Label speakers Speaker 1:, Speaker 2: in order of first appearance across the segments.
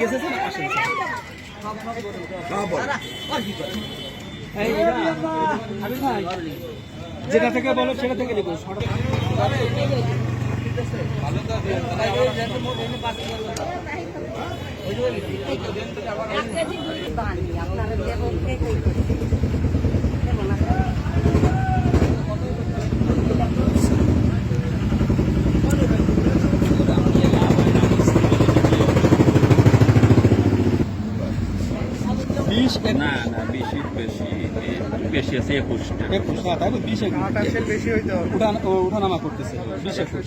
Speaker 1: গেছে যেটা থেকে বলো সেটা থেকে
Speaker 2: আপনারা দেবো কে কই করছে দেবো না
Speaker 1: বিশ?
Speaker 3: না না বেশি বেশি বেশি আছে একুশটা
Speaker 1: একুশ হ্যাঁ তাই বিশ একুশ।
Speaker 4: বেশি হইতে হবে।
Speaker 1: উঠা উঠানামা করতেছে। বিশ একুশ।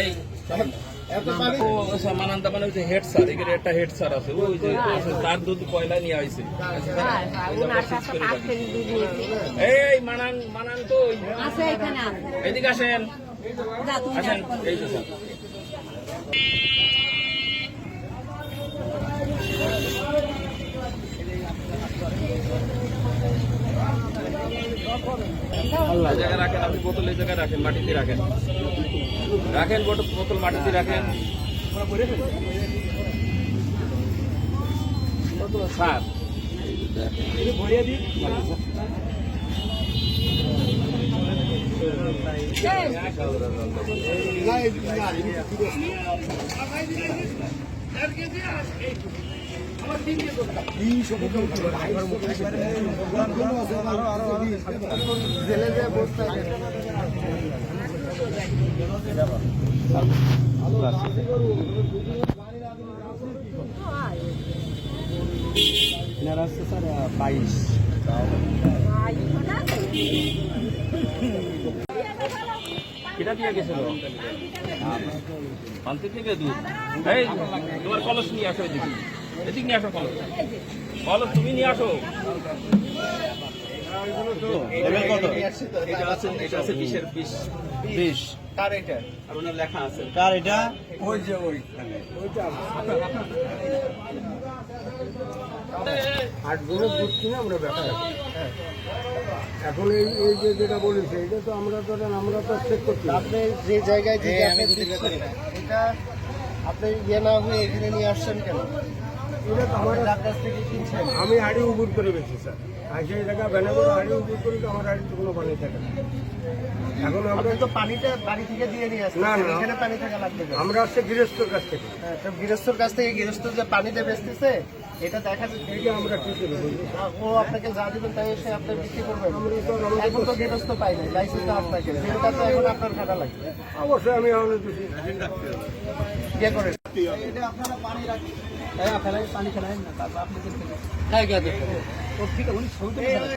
Speaker 3: এই সামান দামান হচ্ছে হেড স্যার এখানে একটা হেড স্যার আছে। ওই যে তার দুধ পয়লা নিয়ে আইছে। এই মানান মানান তো এদিকে আসেন। আসেন। এই তো স্যার এই জায়গায় রাখেন আপনি বোতল এই জায়গায় রাখেন মাটিতে রাখেন রাখেন বোতল মাটিতে রাখেন স্যার
Speaker 4: জেলে যে বসতে
Speaker 1: এনারা হচ্ছে স্যার বাইশ
Speaker 3: কিটা দিয়ে গেছিল? পান্তি থেকে দুধ এই তোমার কলস নিয়ে আসো এদিকে। এদিক নিয়ে আসো কলস কলস তুমি নিয়ে আসো। এটা আছে এটা আছে বিশের বিশ।
Speaker 1: বিশ। আর ওনার লেখা আছে। কার এটা?
Speaker 4: ওই যে ওই। আট জনের বুঝছি না আমরা ব্যাপার এখন এই এই যে যেটা বলেছে এটা তো আমরা ধরেন আমরা তো চেক করছি। আপনি যে জায়গায় এটা আপনি ইয়ে না হয়ে এখানে নিয়ে আসছেন কেন? এটা আমার আমি হাড়ি উবুর করে বেশি স্যার। সেই জায়গা ব্যানে করে হাড়ি উবুর করি তো আমার হাড়িতে কোনো পানি থাকে না। এখন আমরা তো পানিটা বাড়ি থেকে দিয়ে নিয়ে আসছি না না। এখানে পানি থাকা লাগবে আমরা আসছে গৃহস্থর কাছ থেকে। হ্যাঁ তো গৃহস্থর কাছ থেকে গৃহস্থ যে পানিতে বেচতেছে এটা দেখা যাচ্ছে এটা আমরা কি করে ও আপনাকে যা দিবেন তাই এসে আপনি বিক্রি করবেন। এখন তো গৃহস্থ পাই নাই লাইসেন্স তো আপনাকে যেটা তো এখন আপনার খাতা লাগবে। অবশ্যই আমি আমাদের ইয়ে করে
Speaker 1: হ্যাঁ ফেলাই পানি ফেলাই না তারপর আপনি হ্যাঁ গেছে ঠিক আছে